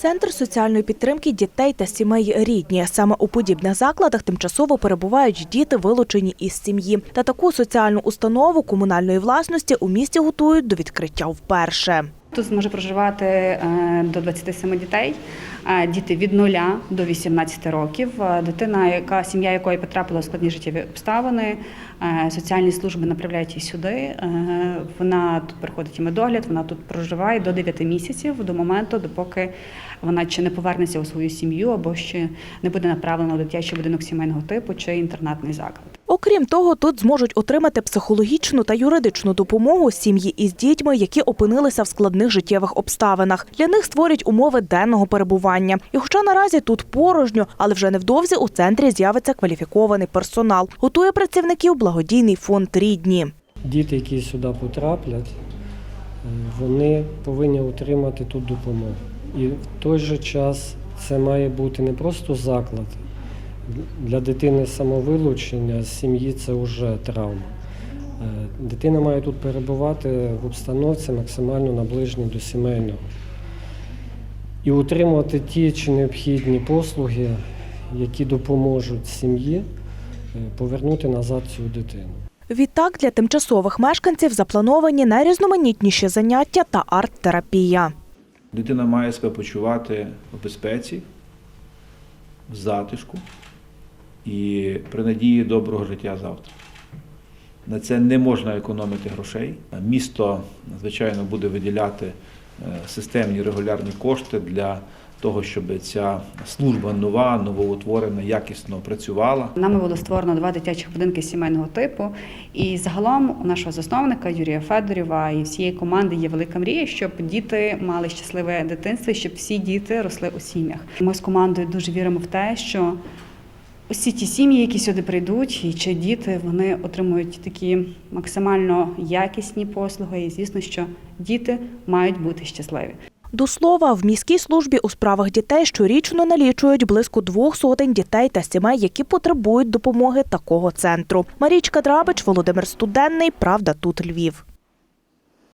Центр соціальної підтримки дітей та сімей рідні. Саме у подібних закладах тимчасово перебувають діти, вилучені із сім'ї. Та таку соціальну установу комунальної власності у місті готують до відкриття вперше. Тут зможе проживати е, до 27 дітей, Е, діти від 0 до 18 років. Е, Дитина, яка сім'я якої потрапила у складні життєві обставини, соціальні служби направляють її сюди. Вона тут приходить і медогляд, вона тут проживає до 9 місяців до моменту, допоки вона чи не повернеться у свою сім'ю, або ще не буде направлена у дитячий будинок сімейного типу чи інтернатний заклад. Окрім того, тут зможуть отримати психологічну та юридичну допомогу сім'ї із дітьми, які опинилися в складних життєвих обставинах. Для них створять умови денного перебування. І хоча наразі тут порожньо, але вже невдовзі у центрі з'явиться кваліфікований персонал. Готує працівників благодійний фонд рідні. Діти, які сюди потраплять, вони повинні отримати тут допомогу. І в той же час це має бути не просто заклад. Для дитини самовилучення з сім'ї це вже травма. Е, Дитина має тут перебувати в обстановці максимально наближеній до сімейного. І отримувати ті чи необхідні послуги, які допоможуть сім'ї е, повернути назад цю дитину. Відтак для тимчасових мешканців заплановані найрізноманітніші заняття та арт-терапія. Дитина має себе почувати в безпеці, в затишку і при надії доброго життя завтра. На це не можна економити грошей. Місто, звичайно, буде виділяти е, системні регулярні кошти для того, щоб ця служба нова, новоутворена, якісно працювала. Нами було створено два дитячих будинки сімейного типу. І загалом у нашого засновника Юрія Федорєва і всієї команди є велика мрія, щоб діти мали щасливе дитинство, щоб всі діти росли у сім'ях. Ми з командою дуже віримо в те, що усі ті сім'ї, які сюди прийдуть, і чи діти, вони отримують такі максимально якісні послуги. І звісно, що діти мають бути щасливі. До слова, в міській службі у справах дітей щорічно налічують близько двох сотень дітей та сімей, які потребують допомоги такого центру. Марічка Драбич, Володимир Студенний. Правда, тут Львів.